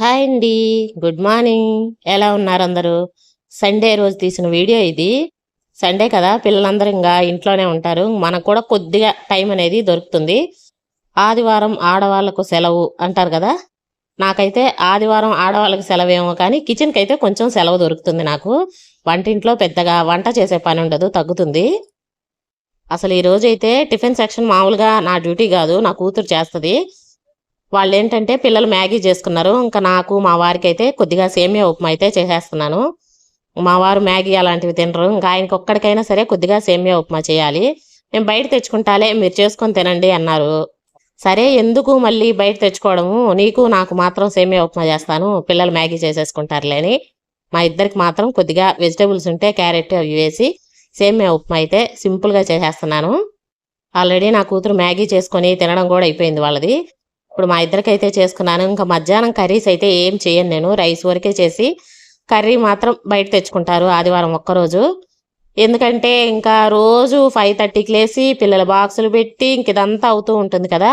Hi అండి. Good morning. ఎలా ఉన్నారు అందరూ? సండే రోజు తీసిన వీడియో ఇది. సండే కదా పిల్లలందరూ ఇంకా ఇంట్లోనే ఉంటారు. మనకు కూడా కొద్దిగా టైం అనేది దొరుకుతుంది. ఆదివారం ఆడవాళ్ళకు సెలవు అంటారు కదా? నాకైతే ఆదివారం ఆడవాళ్ళకి సెలవేమో కానీ కిచెన్కి అయితే కొంచెం సెలవు దొరుకుతుంది నాకు. వంటింట్లో పెద్దగా వంట చేసే పని ఉండదు తగ్గుతుంది. అసలు ఈరోజు అయితే టిఫిన్ సెక్షన్ మామూలుగా నా డ్యూటీ కాదు నా కూతురు చేస్తుంది. వాళ్ళు ఏంటంటే పిల్లలు మ్యాగీ చేసుకున్నారు. ఇంకా నాకు మా వారికి అయితే కొద్దిగా సేమియా ఉప్మా అయితే చేసేస్తున్నాను. మా వారు మ్యాగీ అలాంటివి తినరు. ఇంకా ఆయనకి ఒక్కడికైనా సరే కొద్దిగా సేమియా ఉప్మా చేయాలి. మేము బయట తెచ్చుకుంటాలే మీరు చేసుకొని తినండి అన్నారు. సరే ఎందుకు మళ్ళీ బయట తెచ్చుకోవడము? నీకు నాకు మాత్రం సేమియా ఉప్మా చేస్తాను. పిల్లలు మ్యాగీ చేసేసుకుంటారులే అని మా ఇద్దరికి మాత్రం కొద్దిగా వెజిటేబుల్స్ ఉంటే క్యారెట్ అవి వేసి సేమియా ఉప్మా అయితే సింపుల్గా చేసేస్తున్నాను. ఆల్రెడీ నా కూతురు మ్యాగీ చేసుకొని తినడం కూడా అయిపోయింది వాళ్ళది. ఇప్పుడు మా ఇద్దరికైతే చేసుకున్నాను. ఇంకా మధ్యాహ్నం కర్రీస్ అయితే ఏం చేయను నేను. రైస్ వరకే చేసి కర్రీ మాత్రం బయట తెచ్చుకుంటారు ఆదివారం ఒక్కరోజు. ఎందుకంటే ఇంకా రోజు ఫైవ్ థర్టీకి లేసి పిల్లల బాక్సులు పెట్టి ఇంక ఇదంతా అవుతూ ఉంటుంది కదా.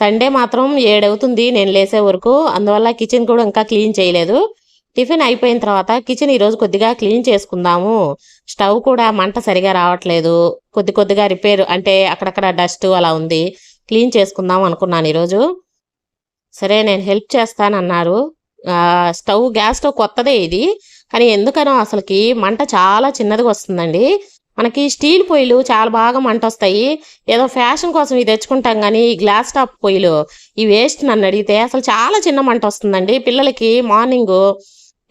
సండే మాత్రం ఏడవుతుంది నేను లేసే వరకు. అందువల్ల కిచెన్ కూడా ఇంకా క్లీన్ చేయలేదు. టిఫిన్ అయిపోయిన తర్వాత కిచెన్ ఈరోజు కొద్దిగా క్లీన్ చేసుకుందాము. స్టవ్ కూడా మంట సరిగా రావట్లేదు. కొద్ది కొద్దిగా రిపేర్ అంటే అక్కడక్కడ డస్ట్ అలా ఉంది. క్లీన్ చేసుకుందాం అనుకున్నాను ఈరోజు సరే నేను హెల్ప్ చేస్తానన్నారు. స్టవ్ గ్యాస్ స్టవ్ కొత్తదే ఇది. కానీ ఎందుకనో అసలుకి మంట చాలా చిన్నదిగా వస్తుందండి. మనకి స్టీల్ పొయ్యిలు చాలా బాగా మంట వస్తాయి. ఏదో ఫ్యాషన్ కోసం ఇది తెచ్చుకుంటాం కానీ ఈ గ్లాస్ టాప్ పొయ్యిలు ఈ వేస్ట్ నన్ను అడిగితే అసలు చాలా చిన్న మంట వస్తుందండి. పిల్లలకి మార్నింగ్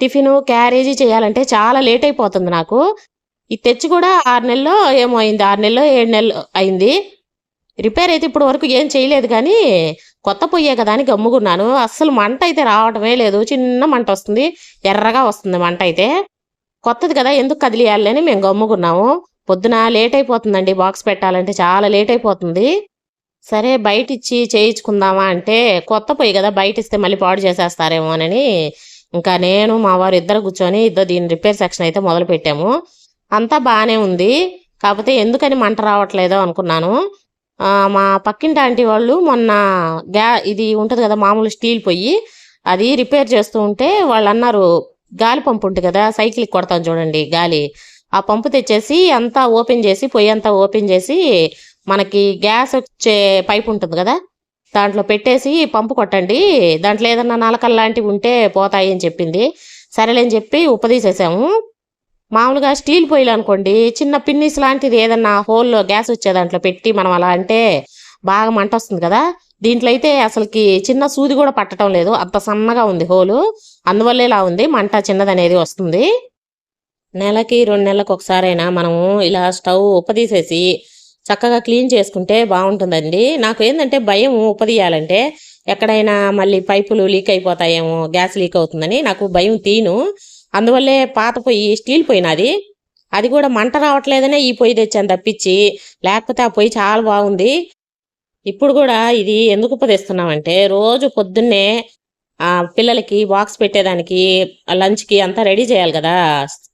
టిఫిన్ క్యారేజీ చేయాలంటే చాలా లేట్ అయిపోతుంది నాకు. ఇది తెచ్చి కూడా ఆరు నెలల్లో ఏమో అయింది. ఆరు నెలలో ఏడు నెలలు అయింది. రిపేర్ అయితే ఇప్పుడు వరకు ఏం చేయలేదు కానీ కొత్త పొయ్యే కదా అని గమ్ముకున్నాను అస్సలు మంట అయితే రావటమే లేదు. చిన్న మంట వస్తుంది. ఎర్రగా వస్తుంది మంట అయితే. కొత్తది కదా ఎందుకు కదిలియాలి అని మేము గమ్ముకున్నాము పొద్దున లేట్ అయిపోతుందండి బాక్స్ పెట్టాలంటే చాలా లేట్ అయిపోతుంది. సరే బయట ఇచ్చి చేయించుకుందామా అంటే కొత్త పొయ్యి కదా బయట ఇస్తే మళ్ళీ పాడు చేసేస్తారేమోనని ఇంకా నేను మా వారు ఇద్దరు కూర్చొని ఇద్దరు దీని రిపేర్ సెక్షన్ అయితే మొదలు పెట్టాము అంతా బాగానే ఉంది. కాకపోతే ఎందుకని మంట రావట్లేదో అనుకున్నాను. మా పక్కింటి ఆంటీ వాళ్ళు మొన్న గ్యా ఇది ఉంటుంది కదా మామూలు స్టీల్ పొయ్యి అది రిపేర్ చేస్తూ ఉంటే వాళ్ళు అన్నారు గాలి పంపు ఉంటుంది కదా సైకిల్కి కొడతాం చూడండి గాలి. ఆ పంపు తెచ్చేసి అంతా ఓపెన్ చేసి పొయ్యి అంతా ఓపెన్ చేసి మనకి గ్యాస్ వచ్చే పైప్ ఉంటుంది కదా దాంట్లో పెట్టేసి పంపు కొట్టండి దాంట్లో ఏదన్నా నలకలు లాంటివి ఉంటే పోతాయి అని చెప్పింది. సరేలేని చెప్పి ఉపదీసేసాము మామూలుగా స్టీల్ పొయ్యిలు అనుకోండి చిన్న పిన్నిస్ లాంటిది ఏదన్నా హోల్లో గ్యాస్ వచ్చే దాంట్లో పెట్టి మనం అలా అంటే బాగా మంట వస్తుంది కదా. దీంట్లో అయితే అసలుకి చిన్న సూది కూడా పట్టడం లేదు. అంత సన్నగా ఉంది హోలు. అందువల్ల ఇలా ఉంది. మంట చిన్నదనేది వస్తుంది. నెలకి రెండు నెలలకు ఒకసారైనా మనము ఇలా స్టవ్ ఉపదీసేసి చక్కగా క్లీన్ చేసుకుంటే బాగుంటుందండి. నాకు ఏంటంటే భయం ఉపదీయాలంటే ఎక్కడైనా మళ్ళీ పైపులు లీక్ అయిపోతాయేమో గ్యాస్ లీక్ అవుతుందని నాకు భయం తీను. అందువల్లే పాత పొయ్యి స్టీల్ పోయినది అది కూడా మంట రావట్లేదనే ఈ పొయ్యి తెచ్చాను తప్పించి. లేకపోతే ఆ పొయ్యి చాలా బాగుంది. ఇప్పుడు కూడా ఇది ఎందుకు ఉపదిస్తున్నామంటే రోజు పొద్దున్నే పిల్లలకి బాక్స్ పెట్టేదానికి లంచ్కి అంతా రెడీ చేయాలి కదా.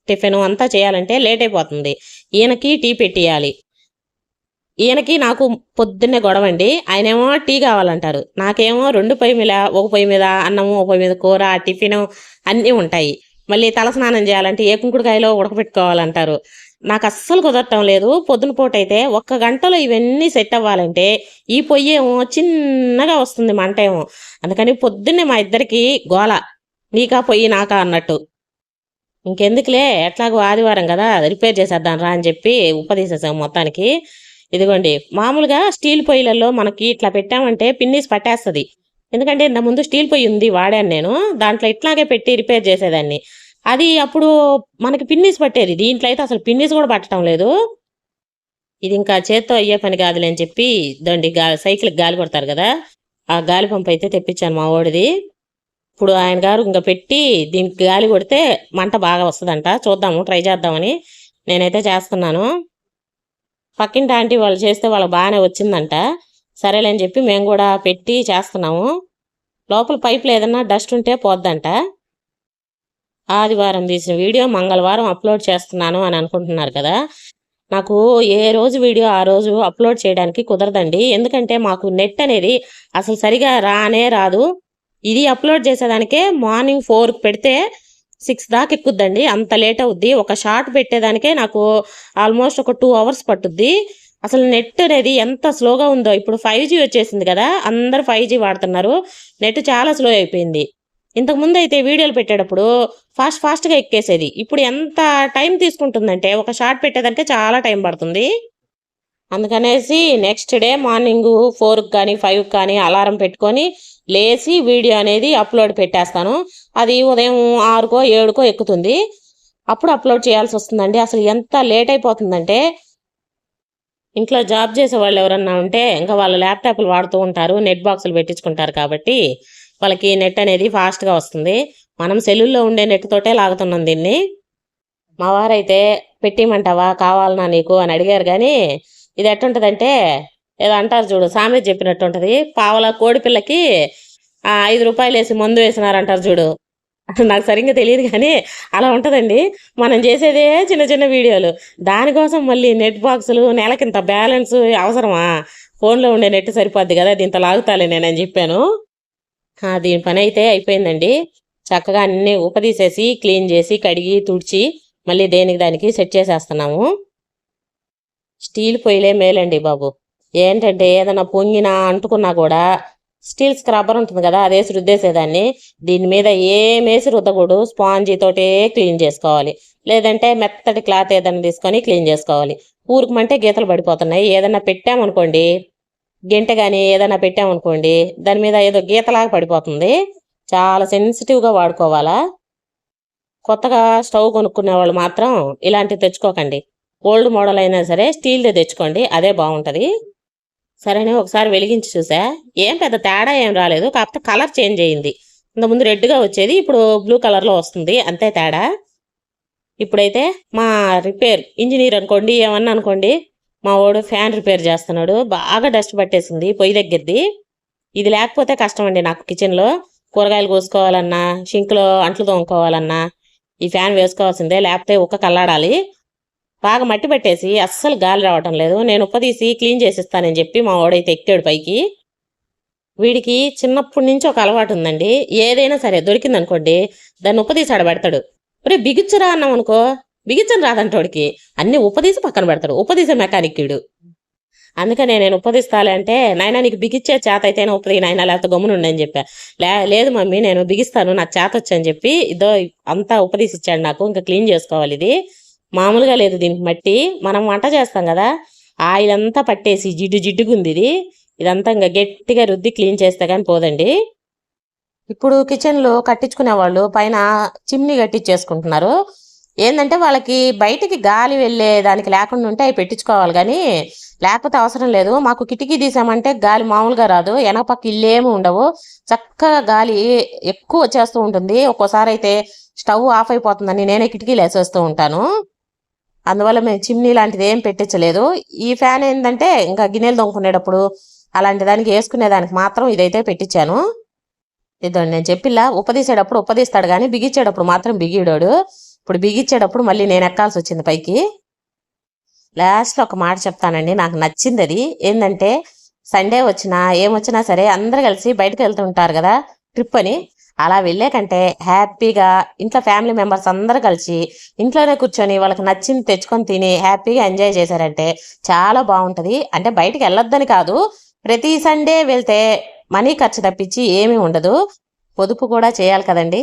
టిఫిన్ అంతా చేయాలంటే లేట్ అయిపోతుంది. ఈయనకి టీ పెట్టియాలి ఈయనకి నాకు పొద్దున్నే గొడవ అండి ఆయనేమో టీ కావాలంటారు. నాకేమో రెండు పొయ్యి మీద ఒక పొయ్యి మీద అన్నము ఒక పొయ్యి మీద కూర టిఫిన్ అన్నీ ఉంటాయి. మళ్ళీ తలస్నానం చేయాలంటే ఏ కుంకుడుకాయలో ఉడకపెట్టుకోవాలంటారు నాకు అస్సలు కుదరటం లేదు. పొద్దున పూట అయితే ఒక్క గంటలో ఇవన్నీ సెట్ అవ్వాలంటే ఈ పొయ్యి ఏమో చిన్నగా వస్తుంది మంట ఏమో. అందుకని పొద్దున్నే మా ఇద్దరికి గోల నీకా పొయ్యి నాకా అన్నట్టు. ఇంకెందుకులే ఎట్లాగో ఆదివారం కదా రిపేర్ చేసేద్దాం రా అని చెప్పి ఉపదీసేసాం మొత్తానికి. ఇదిగోండి మామూలుగా స్టీల్ పొయ్యిలలో మనకి ఇట్లా పెట్టామంటే పిన్నిస్ పట్టేస్తుంది. ఎందుకంటే ఇంత ముందు స్టీల్ పొయ్యి ఉంది వాడాను నేను. దాంట్లో ఇట్లాగే పెట్టి రిపేర్ చేసేదాన్ని. అది అప్పుడు మనకి పిన్నిస్ పట్టేది. దీంట్లో అయితే అసలు పిన్నిస్ కూడా పట్టడం లేదు. ఇది ఇంకా చేత్తో అయ్యే పని కాదులే అని చెప్పి దండి గా సైకిల్కి గాలి కొడతారు కదా. ఆ గాలి పంపు అయితే తెప్పించాను మా వాడిది. ఇప్పుడు ఆయన గారు ఇంకా పెట్టి దీనికి గాలి కొడితే మంట బాగా వస్తుందంట. చూద్దాము ట్రై చేద్దామని నేనైతే చేస్తున్నాను. పక్కింటి ఆంటీ వాళ్ళు చేస్తే వాళ్ళకి బాగానే వచ్చిందంట. సరేలే అని చెప్పి మేము కూడా పెట్టి చేస్తున్నాము. లోపల పైపులు ఏదన్నా డస్ట్ ఉంటే పోద్దంట. ఆదివారం తీసిన వీడియో మంగళవారం అప్లోడ్ చేస్తున్నాను అని అనుకుంటున్నారు కదా. నాకు ఏ రోజు వీడియో ఆ రోజు అప్లోడ్ చేయడానికి కుదరదండి. ఎందుకంటే మాకు నెట్ అనేది అసలు సరిగా రానే రాదు. ఇది అప్లోడ్ చేసేదానికే మార్నింగ్ ఫోర్కి పెడితే సిక్స్ దాకా ఎక్కుద్దండి. అంత లేట్ అవుద్ది. ఒక షార్ట్ పెట్టేదానికే నాకు ఆల్మోస్ట్ ఒక టూ అవర్స్ పట్టుద్ది. అసలు నెట్ అనేది ఎంత స్లోగా ఉందో. ఇప్పుడు ఫైవ్ జీ వచ్చేసింది కదా. అందరు ఫైవ్ వాడుతున్నారు. నెట్ చాలా స్లో అయిపోయింది. ఇంతకు ముందు అయితే వీడియోలు పెట్టేటప్పుడు ఫాస్ట్ ఫాస్ట్గా ఎక్కేసేది. ఇప్పుడు ఎంత టైం తీసుకుంటుందంటే ఒక షార్ట్ పెట్టేదానికే చాలా టైం పడుతుంది. అందుకనేసి నెక్స్ట్ డే మార్నింగ్ ఫోర్కి కానీ ఫైవ్కి కానీ అలారం పెట్టుకొని లేచి వీడియో అనేది అప్లోడ్ పెట్టేస్తాను. అది ఉదయం ఆరుకో ఏడుకో ఎక్కుతుంది. అప్పుడు అప్లోడ్ చేయాల్సి వస్తుందండి. అసలు ఎంత లేట్ అయిపోతుందంటే ఇంట్లో జాబ్ చేసే వాళ్ళు ఎవరన్నా ఉంటే ఇంకా వాళ్ళ ల్యాప్టాప్లు వాడుతూ ఉంటారు నెట్ బాక్సులు పెట్టించుకుంటారు కాబట్టి వాళ్ళకి నెట్ అనేది ఫాస్ట్గా వస్తుంది. మనం సెల్లుల్లో ఉండే నెట్ తోటే లాగుతున్నాం దీన్ని. మా వారైతే పెట్టిమంటావా? కావాలనా నీకు అని అడిగారు కానీ ఇది ఎట్టుంటుందంటే ఏదో అంటారు చూడు సామెత చెప్పినట్టు ఉంటుంది పావల కోడి పిల్లకి ఐదు రూపాయలు వేసి మందు వేసినారంటారు చూడు. నాకు సరిగ్గా తెలియదు కానీ అలా ఉంటుందండి. మనం చేసేదే చిన్న చిన్న వీడియోలు. దానికోసం మళ్ళీ నెట్ బాక్సులు నెలకింత బ్యాలెన్స్ అవసరమా? ఫోన్లో ఉండే నెట్ సరిపోద్ది కదా దీంతో లాగుతాలే నేనని చెప్పాను. దీని పని అయితే అయిపోయిందండి. చక్కగా అన్ని ఉపదీసేసి క్లీన్ చేసి కడిగి తుడిచి మళ్ళీ దేనికి దానికి సెట్ చేసేస్తున్నాము. స్టీల్ పొయ్యిలే మేలండి బాబు. ఏంటంటే ఏదైనా పొంగినా అంటుకున్నా కూడా స్టీల్ స్క్రబ్బర్ ఉంటుంది కదా అదేసి రుద్దేసేదాన్ని. దీని మీద ఏమేసి రుద్దకూడదు. స్పాంజీ తోటే క్లీన్ చేసుకోవాలి. లేదంటే మెత్తటి క్లాత్ ఏదైనా తీసుకొని క్లీన్ చేసుకోవాలి. ఊరుకుమంటే గీతలు పడిపోతున్నాయి. ఏదైనా పెట్టామనుకోండి గెంట కానీ ఏదైనా పెట్టామనుకోండి దాని మీద ఏదో గీతలాగా పడిపోతుంది. చాలా సెన్సిటివ్గా వాడుకోవాలా? కొత్తగా స్టవ్ కొనుక్కునే వాళ్ళు మాత్రం ఇలాంటివి తెచ్చుకోకండి. ఓల్డ్ మోడల్ అయినా సరే స్టీల్దే తెచ్చుకోండి అదే బాగుంటుంది. సరేనే ఒకసారి వెలిగించి చూసా. ఏం పెద్ద తేడా ఏం రాలేదు కాకపోతే కలర్ చేంజ్ అయ్యింది ఇంతకుముందు రెడ్గా వచ్చేది ఇప్పుడు బ్లూ కలర్లో వస్తుంది అంతే తేడా. ఇప్పుడైతే మా రిపేర్ ఇంజనీర్ అనుకోండి ఏమన్నా అనుకోండి మా వాడు ఫ్యాన్ రిపేర్ చేస్తున్నాడు. బాగా డస్ట్ పట్టేసింది పొయ్యి దగ్గరది. ఇది లేకపోతే కష్టం అండి నాకు కిచెన్లో కూరగాయలు కోసుకోవాలన్నా షింక్లో అంట్లు తోముకోవాలన్నా ఈ ఫ్యాన్ వేసుకోవాల్సిందే. లేకపోతే ఒక్క కల్లాడాలి బాగా మట్టి పట్టేసి అస్సలు గాలి రావటం లేదు. నేను ఉప్పదీసి క్లీన్ చేసిస్తానని చెప్పి మా వాడైతే ఎక్కాడు పైకి. వీడికి చిన్నప్పటి నుంచి ఒక అలవాటు ఉందండి. ఏదైనా సరే దొరికింది అనుకోండి దాన్ని ఉప్పదీసి ఆడ పెడతాడు ఒరే బిగుచ్చురా అన్నాం అనుకో బిగించని రాదంటోడికి. అన్ని ఉపదీసి పక్కన పెడతాడు. ఉపదీసే మెకానిక్ వీడు అందుకనే నేను ఉపదిస్తాలే అంటే నాయన నీకు బిగిచ్చే చేత అయితేనే ఉప్పది నాయన లేకపోతే గమ్మునుండి అని చెప్పా. లే లేదు మమ్మీ నేను బిగిస్తాను నాకు చేత వచ్చని చెప్పి ఇదో అంతా ఉప్పదీసి ఇచ్చాడు నాకు ఇంకా క్లీన్ చేసుకోవాలి ఇది. మామూలుగా లేదు దీనికి మట్టి. మనం వంట చేస్తాం కదా ఆయిల్ అంతా పట్టేసి జిడ్డు జిడ్డుగుంది ఇది. ఇదంతా ఇంకా గట్టిగా రుద్ది క్లీన్ చేస్తే కానీ పోదండి. ఇప్పుడు కిచెన్లో కట్టించుకునే వాళ్ళు పైన చిమ్నీ కట్టించేసుకుంటున్నారు. ఏంటంటే వాళ్ళకి బయటికి గాలి వెళ్ళే దానికి లేకుండా ఉంటే అవి పెట్టించుకోవాలి. కానీ లేకపోతే అవసరం లేదు. మాకు కిటికీ తీసామంటే గాలి మామూలుగా రాదు. వెనక పక్క ఇల్లేమి ఉండవు. చక్కగా గాలి ఎక్కువ వచ్చేస్తూ ఉంటుంది. ఒక్కోసారి అయితే స్టవ్ ఆఫ్ అయిపోతుందని నేనే కిటికీలు వేసేస్తూ ఉంటాను. అందువల్ల మేము చిమ్నీ లాంటిది ఏం పెట్టించలేదు. ఈ ఫ్యాన్ ఏంటంటే ఇంకా గిన్నెలు దొంకునేటప్పుడు అలాంటి దానికి వేసుకునే దానికి మాత్రం ఇదైతే పెట్టించాను. ఇదండి నేను చెప్పిలా ఉపదీసేటప్పుడు ఉపదీస్తాడు కానీ బిగించేటప్పుడు మాత్రం బిగిడాడు ఇప్పుడు బిగించేటప్పుడు మళ్ళీ నేను ఎక్కాల్సి వచ్చింది పైకి. లాస్ట్లో ఒక మాట చెప్తానండి నాకు నచ్చింది అది. ఏంటంటే సండే వచ్చినా ఏమొచ్చినా సరే అందరు కలిసి బయటకు వెళ్తుంటారు కదా ట్రిప్ అని. అలా వెళ్ళే కంటే హ్యాపీగా ఇంట్లో ఫ్యామిలీ మెంబర్స్ అందరు కలిసి ఇంట్లోనే కూర్చొని వాళ్ళకి నచ్చింది తెచ్చుకొని తిని హ్యాపీగా ఎంజాయ్ చేశారంటే చాలా బాగుంటుంది. అంటే బయటికి వెళ్ళొద్దని కాదు ప్రతి సండే వెళ్తే మనీ ఖర్చు తప్పించి ఏమీ ఉండదు. పొదుపు కూడా చేయాలి కదండి.